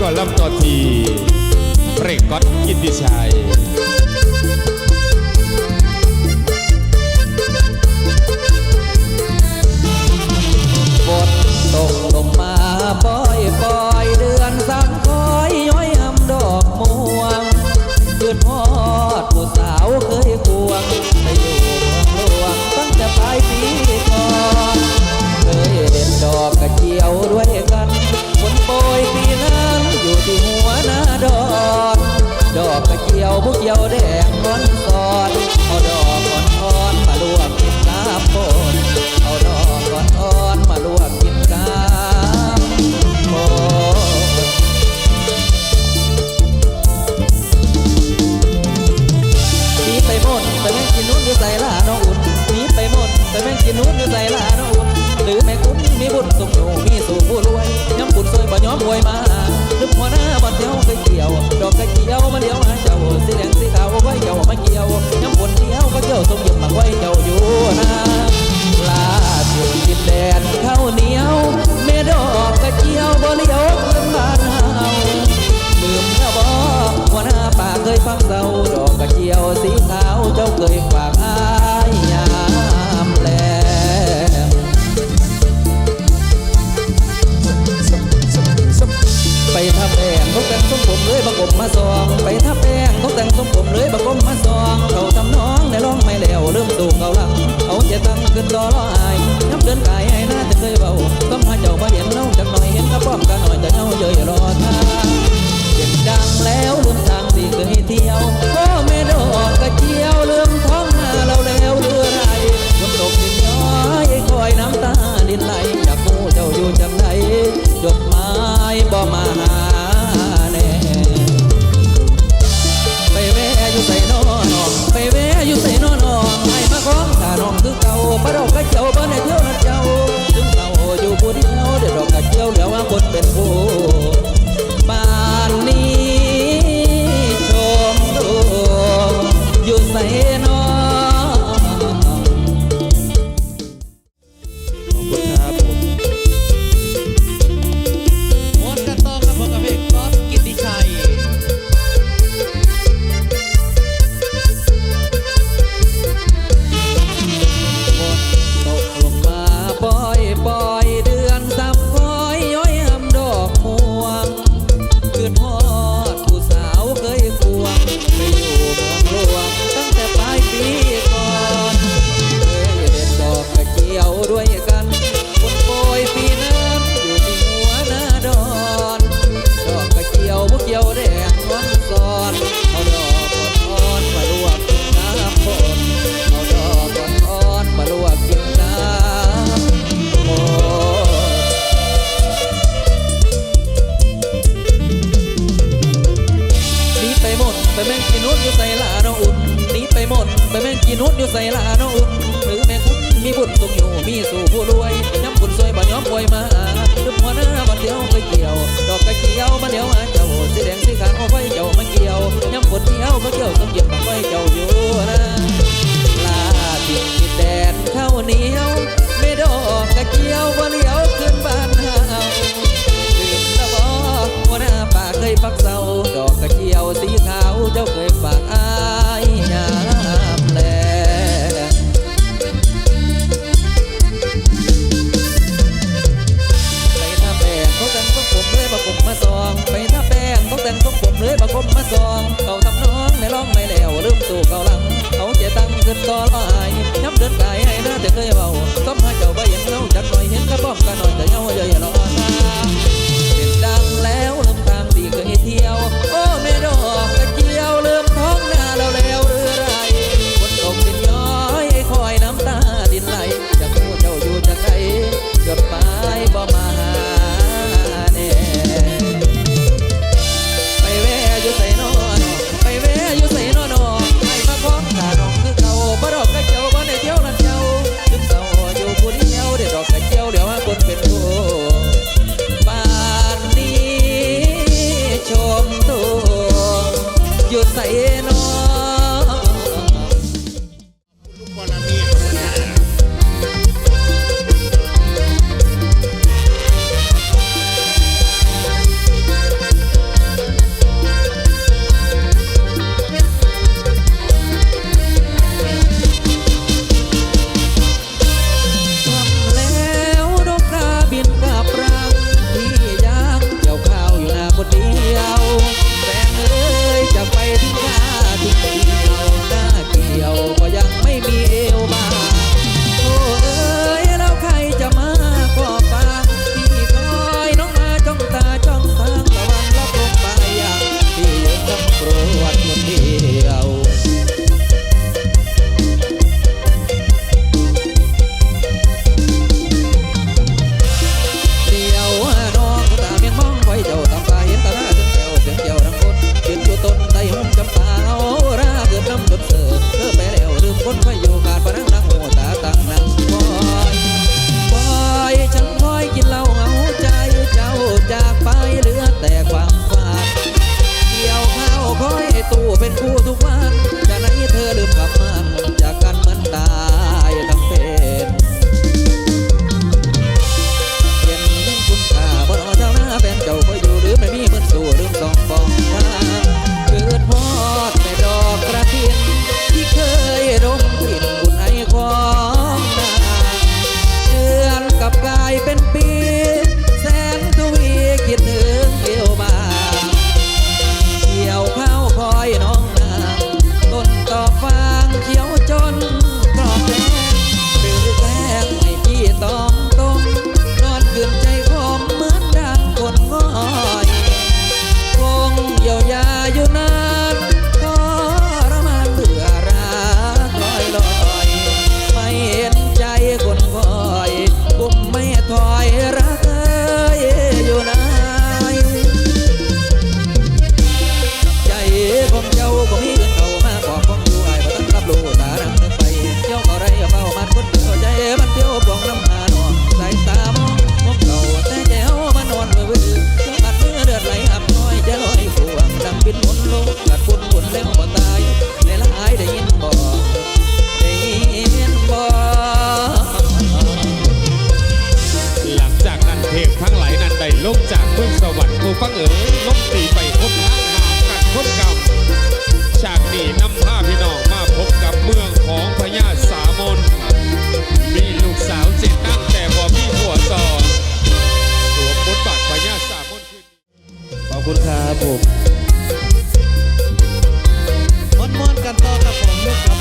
ก็ลำต่อทีเรกก๊อตกินดิชัยฝนตกลงมาบ่ ขึ้นรอรออายน้ำเดินไกลยไอ้หน้าจะเคยเบาก็มาเจ้ามาเห็นเล่าจากหน่อยเห็นกระป้อมกันหน่อยแต่เน่าเยอยรอท่าเจ็บดังแล้วลืมทางสี่เคยเที่ยว amor. แล้แม่งกินนุ่นอยู่ใส่ลานอุ่นหรือแม่คุณมีบุญตรงอยู่มีสู่ผู้รวยย้ำบุญซวยบ่ย้อมปวยมาลึกหัวหน้าบันเดียวก็เกี่ยว ดอกกระเกี่ยวมาเดียวมาเจ้าสีแดงสีขาวไฟเจ้ามันเกี่ยวย้ำบุญเดียวก็เกี่ยวต้องเกี่ยว love, let ได้ลงจากเมืองสวรรค์ผู้ฟังเอ๋ยลงตีไปพบทางหากันพบกัรฉากนี้นำผ้าพี่น้องมาพบกับเมืองของพญาสามนมีลูกสาวเจ็ดนั่งแต่พ่พี่หัวสอนสวมบทบาทพญาสามนคืนขอบคุณครับผมมอนมอนกันต่อครับผมลูกครั